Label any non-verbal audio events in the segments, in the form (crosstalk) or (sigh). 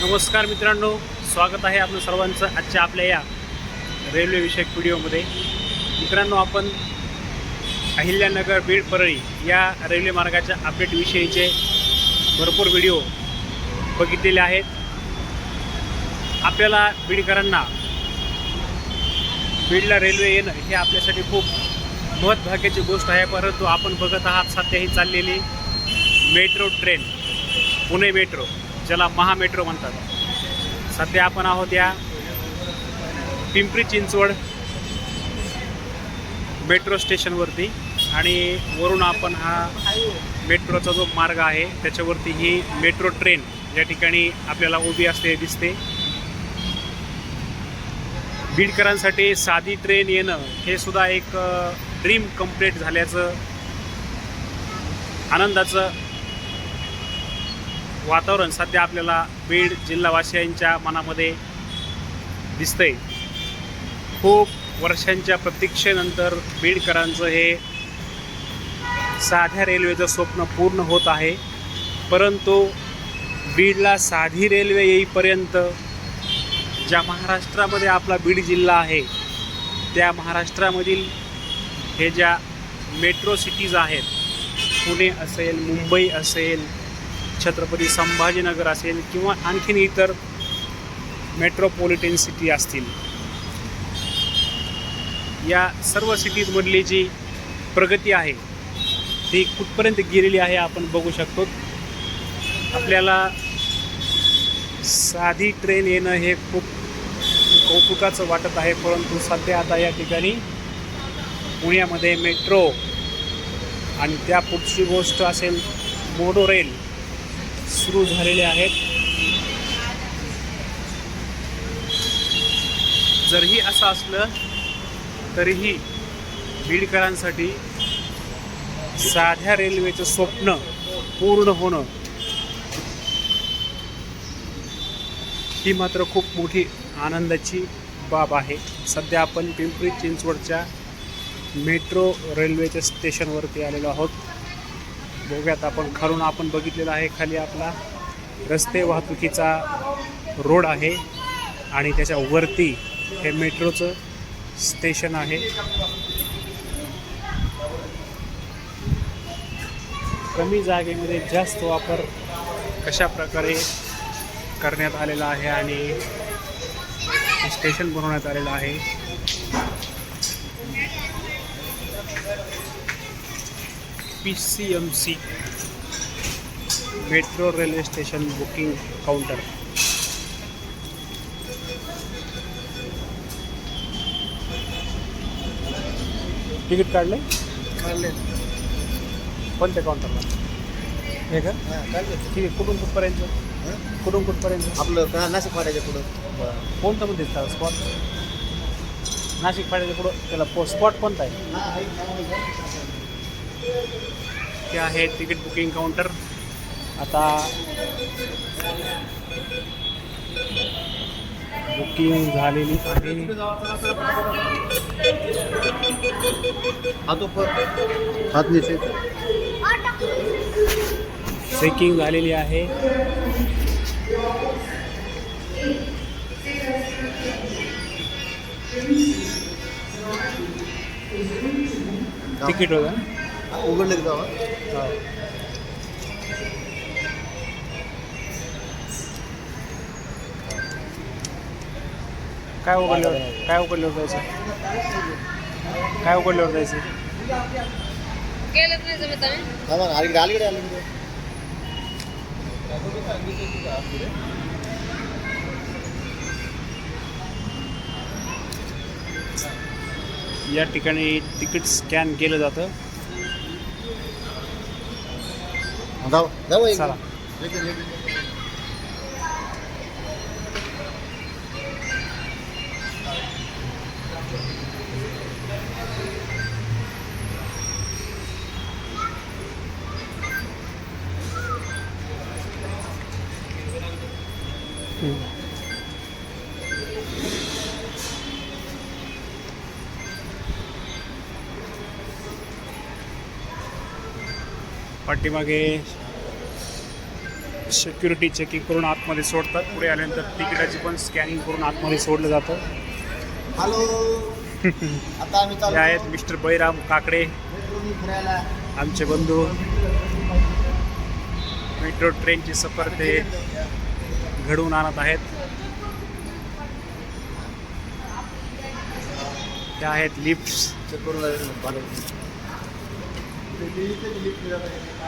नमस्कार मित्रांनो स्वागत आहे आपलं सर्वांचं आजच्या आपल्या या रेल्वेविषयक व्हिडिओमध्ये. मित्रांनो आपण अहिल्यानगर बीड परळी या रेल्वे मार्गाच्या अपडेटविषयीचे भरपूर व्हिडिओ बघितलेले आहेत. आपल्याला बीडकरांना बीडला रेल्वे येणं हे आपल्यासाठी खूप महत्त्वाची गोष्ट आहे परंतु आपण बघत आहात सध्या ही चाललेली मेट्रो ट्रेन पुणे मेट्रो. ज्याला महामेट्रो म्हणतात. सध्या आपण आहोत या पिंपरी चिंचवड मेट्रो स्टेशनवरती आणि वरून आपण हा मेट्रोचा जो मार्ग आहे त्याच्यावरती ही मेट्रो ट्रेन या ठिकाणी आपल्याला उभी असते दिसते. बीडकरांसाठी साधी ट्रेन येणं हे सुद्धा एक ड्रीम कंप्लीट झाल्याचं आनंदाचं वातावरण सध्या आपल्याला बीड जिल्हावासियांच्या मनामध्ये दिसतंय. खूप वर्षांच्या प्रतीक्षेनंतर बीडकरांचं हे साध्या रेल्वेचं स्वप्न पूर्ण होत आहे. परंतु बीडला साधी रेल्वे येईपर्यंत ज्या महाराष्ट्रामध्ये आपला बीड जिल्हा आहे त्या महाराष्ट्रामधील हे ज्या मेट्रो सिटीज आहेत पुणे असेल मुंबई असेल छत्रपती संभाजीनगर असेल किंवा आणखीन इतर मेट्रोपॉलिटन सिटी असतील. या सर्व सिटीजमधली जी प्रगती आहे ती कुठपर्यंत गेलेली आहे आपण बघू शकतो. आपल्याला साधी ट्रेन येणं हे खूप कौतुकाचं वाटत आहे परंतु सध्या आता या ठिकाणी पुण्यामध्ये मेट्रो आणि त्या पुढची गोष्ट असेल मोडो रेल सुरू झालेले आहेत. जरही असं असलं तरीही बीडकरांसाठी साध्या रेल्वेचं स्वप्न पूर्ण होणं ही मात्र खूप मोठी आनंदाची बाब आहे. सध्या आपण पिंपरी चिंचवडच्या मेट्रो रेल्वेच्या स्टेशनवरती आलेलो आहोत. बघूयात आपण. खालून आपण बघितलेलं आहे खाली आपला रस्ते वाहतुकीचा रोड आहे आणि त्याच्या वरती हे मेट्रोचं स्टेशन आहे. कमी जागेमध्ये जास्त वापर कशा प्रकारे करण्यात आलेला आहे आणि स्टेशन बनवण्यात आलेलं आहे. P C M C metro railway station booking counter ticket काढले? काढले. कोणत्या काउंटरला हे का? ठीक आहे कुठून कुठपर्यंत? कुठून कुठपर्यंत? आपलं का नाशिक पाड्याच्या पुढं? कोणतं मध्ये स्पॉट नाशिक फाड्याच्या पुढं? त्याला पो स्पॉट कोणता आहे? ते आहे तिकीट बुकिंग काउंटर आता बुकिंग झालेली आहे. हा तो हात निश्चित. चेकिंग झालेली आहे. तिकीट होतं उघडले का जावा हो. काय उघडल्यावर काय उघडल्यावर जायचं काय उघडल्यावर जायचं गेलंच नाही जमत आम्ही. हा मग अलीकडे अलीकडे अलीकडे या ठिकाणी तिकीट स्कॅन केलं जातं. जाऊ जाऊ चला. पाठीमागे सिक्युरिटी चेकिंग करून आतमध्ये सोडतात. पुढे आल्यानंतर तिकिटाची पण स्कॅनिंग करून आतमध्ये सोडलं जातं. हॅलो (laughs) आता आम्ही हे आहेत मिस्टर बळीराम काकडे आमचे बंधू. मेट्रो ट्रेनची सफर ते घडवून आणत आहेत. त्या आहेत लिफ्ट्स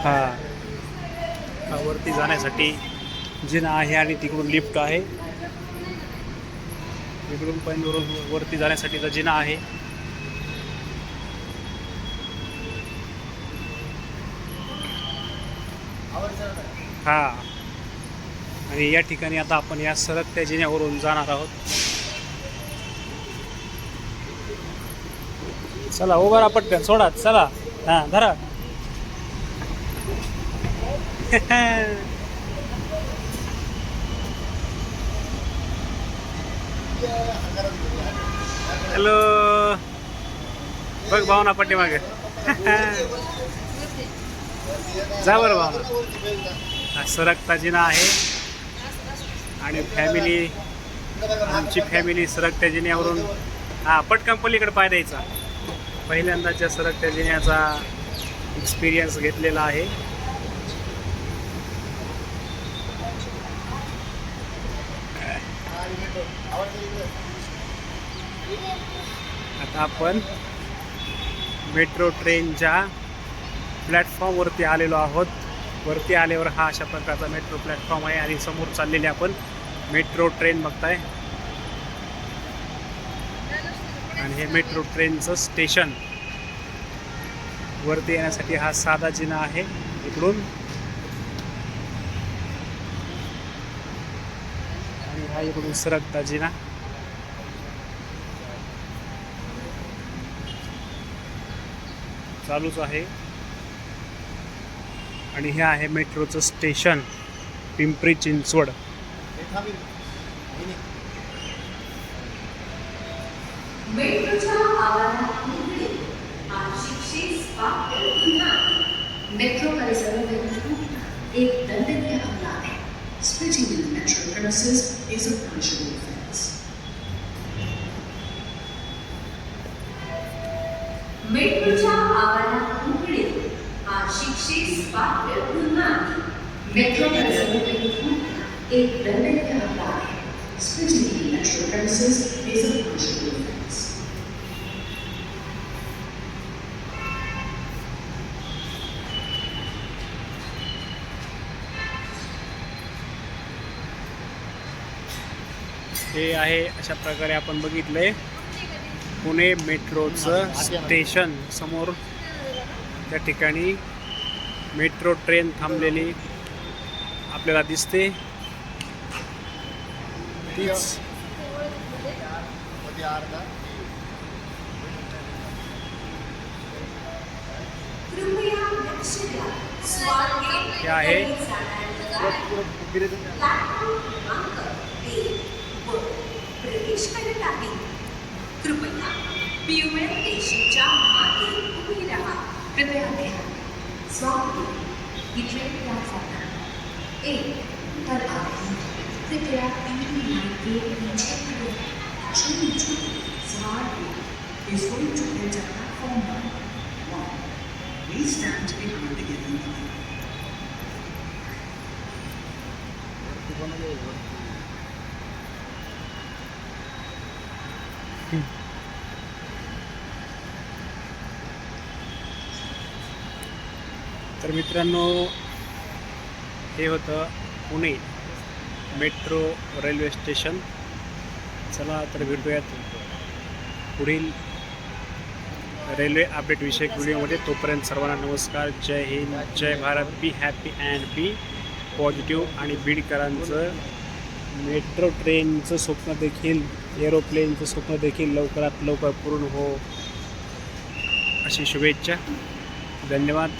हा. वरती जाण्यासाठी जिना आहे आणि तिकडून लिफ्ट आहे. इकडून पण वरती जाण्यासाठीचा जिना आहे. हा. आणि या ठिकाणी आता आपण या सरकत्या जिन्यावरून जाणार आहोत. चला उभा आपण पटकन सोडा चला. हा धरा. हॅलो. बघ भावना पाठीमागे. जा बरं भावना. सरकताजीना आहे. आणि फॅमिली आमची फॅमिली सरकत्या हां हा पटकन पलीकडे पाय द्यायचा. पहिल्यांदाच्या सरकत्या जिन्याचा एक्सपिरियन्स घेतलेला आहे. आता आपण मेट्रो ट्रेनच्या प्लॅटफॉर्मवरती आलेलो आहोत. वरती आल्यावर हा अशा प्रकारचा मेट्रो प्लॅटफॉर्म आहे आणि समोर चाललेली आपण मेट्रो ट्रेन बघताय. आणि हे मेट्रो ट्रेनचं स्टेशन वरती येण्यासाठी हा साधा जिना आहे इकडून. आणि हा इकडून सरकता जिना. चालूच आहे. आणि हे आहे मेट्रोचं स्टेशन पिंपरी चिंचवड हे थांबील. हे नाही. मेट्रोच्या आवारात आशिषे स्पाट पुन्हा मेट्रो परिसरात एक दंडनीय हमला आहे. Splitting in the metro premises is a punishable offense. मेट्रोच्या आवारात उघडे आशिषे स्पाट पुन्हा मेट्रो परिसरात एक दंडनीय हमला आहे Splitting in the metro premises is a punishable offense. हे आहे अशा प्रकारे आपण बघितलंय. पुणे मेट्रोचं स्टेशन समोर. त्या ठिकाणी मेट्रो ट्रेन थांबलेली आपल्याला दिसते. तीच हे आहे. पुरं- प्रवेश करत आहे कृपया पिवळ्या पेशीच्या मागे उभी राहा कृपया ध्यान स्वामी ही ट्रेन प्लॅटफॉर्म एक तर आहे कृपया तीन मागे पीछे खड़े रहें। Train to Swargate is going to enter platform number one. Please stand behind the given line. तर मित्रांनो हे होतं पुणे मेट्रो रेल्वे स्टेशन. चला तर भेटूयात पुढील रेल्वे अपडेट विषयक व्हिडिओमध्ये. तोपर्यंत सर्वांना नमस्कार. जय हिंद जय Bharat. Be happy and be positive आणि बीडकरांचं मेट्रो ट्रेनचं स्वप्न देखील एरोप्लेनचं स्वप्न देखील लवकरात लवकर पूर्ण हो अशी शुभेच्छा. धन्यवाद.